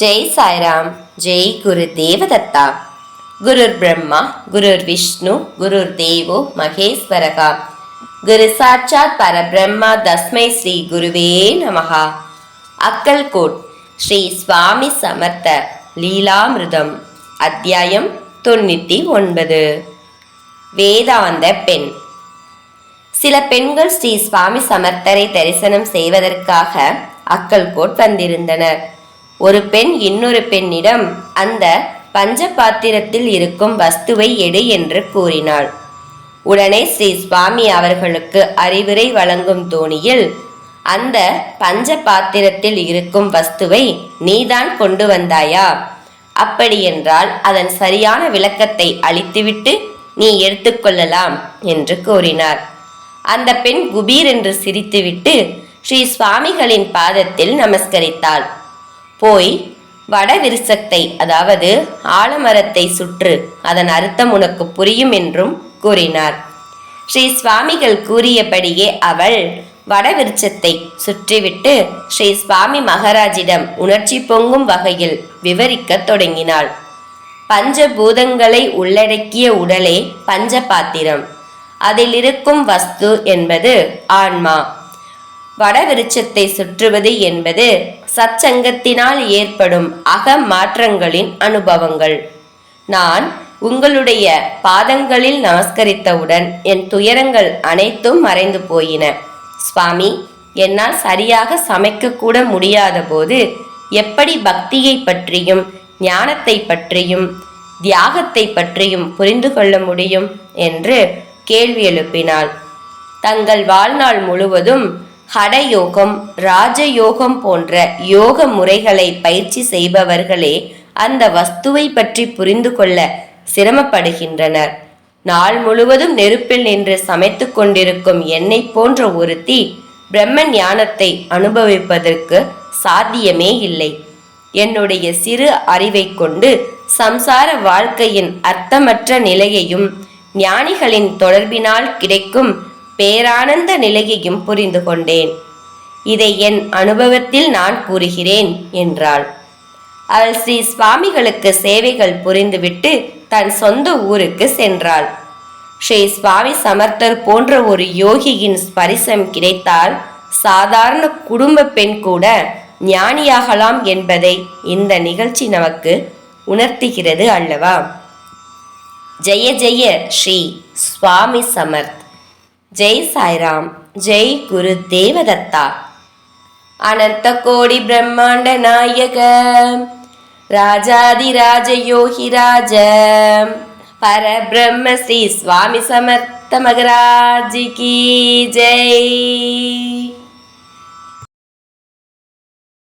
ஜெய் சாய்ராம் ஜெய் குரு தேவதத்தா. குருர் பிரம்மா குருர் விஷ்ணு குருர் தேவோ மகேஸ்வரகா. குரு சாட்சாத் பரபிரம்மா தஸ்மை ஸ்ரீ குருவே நமகா அக்கல்கோட் ஸ்ரீ சுவாமி சமர்த்த லீலாமிருதம் அத்தியாயம் தொண்ணூற்றி ஒன்பது. வேதாந்த பெண். சில பெண்கள் ஸ்ரீ சுவாமி சமர்த்தரை தரிசனம் செய்வதற்காக அக்கல்கோட் வந்திருந்தனர். ஒரு பெண் இன்னொரு பெண்ணிடம் அந்த பஞ்ச பாத்திரத்தில் இருக்கும் வஸ்துவை எடு என்று கூறினாள். உடனே ஸ்ரீ சுவாமி அவர்களுக்கு அறிவுரை வழங்கும் தோணியில் அந்த பஞ்ச பாத்திரத்தில் இருக்கும் வஸ்துவை நீதான் கொண்டு வந்தாயா? அப்படியென்றால் அதன் சரியான விளக்கத்தை அளித்துவிட்டு நீ எடுத்துக்கொள்ளலாம் என்று கூறினார். அந்த பெண் குபீர் என்று சிரித்துவிட்டு ஸ்ரீ சுவாமிகளின் பாதத்தில் நமஸ்கரித்தாள். போய் வடவிருசத்தை அதாவது ஆலமரத்தை சுற்று அதன் அர்த்தம் உனக்கு புரியும் என்றும் கூறினார். ஸ்ரீ சுவாமிகள் கூறியபடியே அவள் வடவிருச்சத்தை சுற்றிவிட்டு ஸ்ரீ சுவாமி மகாராஜிடம் உணர்ச்சி பொங்கும் வகையில் விவரிக்கத் தொடங்கினாள். பஞ்சபூதங்களை உள்ளடக்கிய உடலே பஞ்ச பாத்திரம் அதில் இருக்கும் வஸ்து என்பது ஆன்மா. வடவிருச்சத்தை சுற்றுவது என்பது சச்சங்கத்தினால் ஏற்படும் அக மாற்றங்களின் அனுபவங்கள். நான் உங்களுடைய பாதங்களில் நமஸ்கரித்தவுடன் என் துயரங்கள் அனைத்தும் மறைந்து போயின. சுவாமி என்னால் சரியாக சமைக்கக்கூட முடியாத போது எப்படி பக்தியை பற்றியும் ஞானத்தை பற்றியும் தியாகத்தை பற்றியும் புரிந்து கொள்ள முடியும்? என்று கேள்வி எழுப்பினாள். தங்கள் வாழ்நாள் முழுவதும் ஹடயோகம் ராஜயோகம் போன்ற யோக முறைகளை பயிற்சி செய்பவர்களே அந்த வஸ்துவை பற்றி புரிந்து கொள்ள சிரமப்படுகின்றனர். நாள் முழுவதும் நெருப்பில் நின்று சமைத்து கொண்டிருக்கும் எண்ணெய் போன்ற ஒருத்தி பிரம்ம ஞானத்தை அனுபவிப்பதற்கு சாத்தியமே இல்லை. என்னுடைய சிறு அறிவை கொண்டு சம்சார வாழ்க்கையின் அர்த்தமற்ற நிலையையும் ஞானிகளின் தொடர்பினால் கிடைக்கும் பேரானந்த நிலையையும் புரிந்து கொண்டேன். இதை என் அனுபவத்தில் நான் கூறுகிறேன் என்றாள். அவள் ஸ்ரீ சுவாமிகளுக்கு சேவைகள் புரிந்துவிட்டு தன் சொந்த ஊருக்கு சென்றாள். ஸ்ரீ சுவாமி சமர்த்தர் போன்ற ஒரு யோகியின் ஸ்பரிசம் கிடைத்தால் சாதாரண குடும்ப பெண் கூட ஞானியாகலாம் என்பதை இந்த நிகழ்ச்சி நமக்கு உணர்த்துகிறது அல்லவா? ஜெய ஜெய ஸ்ரீ சுவாமி சமர்த். ஜெய் சாய்ராம் ஜெய் குரு தேவதத்தா. அனந்த கோடி பிரம்மாண்ட நாயக ராஜாதிராஜ யோகி ராஜ பரபிரம்ம ஸ்ரீ சுவாமி சமர்த்த மகராஜி கி ஜெய்.